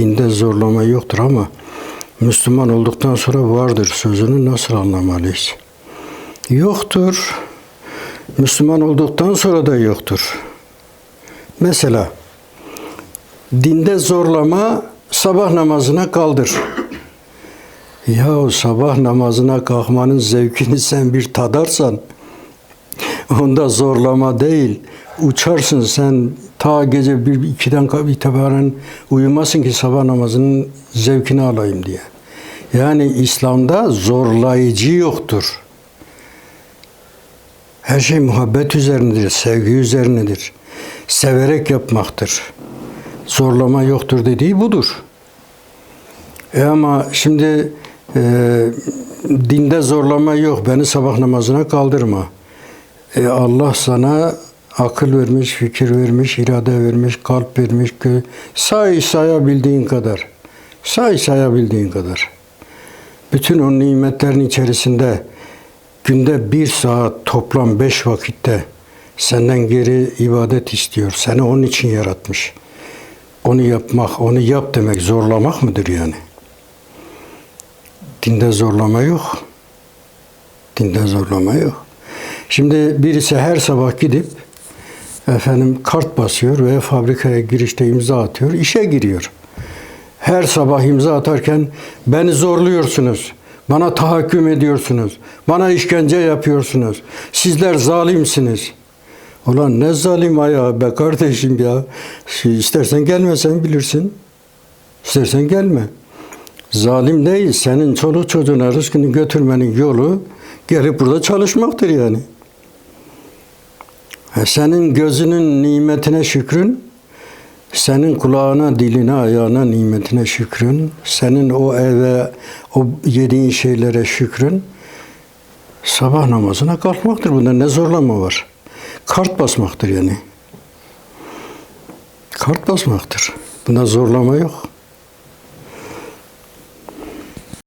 dinde zorlama yoktur ama Müslüman olduktan sonra vardır sözünü nasıl anlamalıyız? Yoktur. Müslüman olduktan sonra da yoktur. Mesela dinde zorlama sabah namazına kaldır. Ya sabah namazına kalkmanın zevkini sen bir tadarsan onda zorlama değil. Uçarsın sen ta gece bir ikiden itibaren uyumasın ki sabah namazının zevkini alayım diye. Yani İslam'da zorlayıcı yoktur. Her şey muhabbet üzerinedir, sevgi üzerinedir. Severek yapmaktır. Zorlama yoktur dediği budur. E ama şimdi e, dinde zorlama yok. Beni sabah namazına kaldırma. E, Allah sana akıl vermiş, fikir vermiş, irade vermiş, kalp vermiş. Ki, say sayabildiğin kadar. Say sayabildiğin kadar. Bütün o nimetlerin içerisinde günde bir saat toplam beş vakitte senden geri ibadet istiyor. Seni onun için yaratmış. Onu yapmak, onu yap demek zorlamak mıdır yani? Dinde zorlama yok. Dinde zorlama yok. Şimdi birisi her sabah gidip efendim kart basıyor ve fabrikaya girişte imza atıyor, işe giriyor. Her sabah imza atarken beni zorluyorsunuz. Bana tahakküm ediyorsunuz. Bana işkence yapıyorsunuz. Sizler zalimsiniz. Ulan ne zalim ayağı be kardeşim ya. İstersen gelmesen bilirsin. İstersen gelme. Zalim değil. Senin çoluk çocuğuna rızkını götürmenin yolu gelip burada çalışmaktır yani. E, Senin gözünün nimetine şükrün, senin kulağına, diline, ayağına nimetine şükrün, senin o eve, o yediğin şeylere şükrün, sabah namazına kalkmaktır. Bunda ne zorlama var? Kart basmaktır yani. Kart basmaktır. Bunda zorlama yok.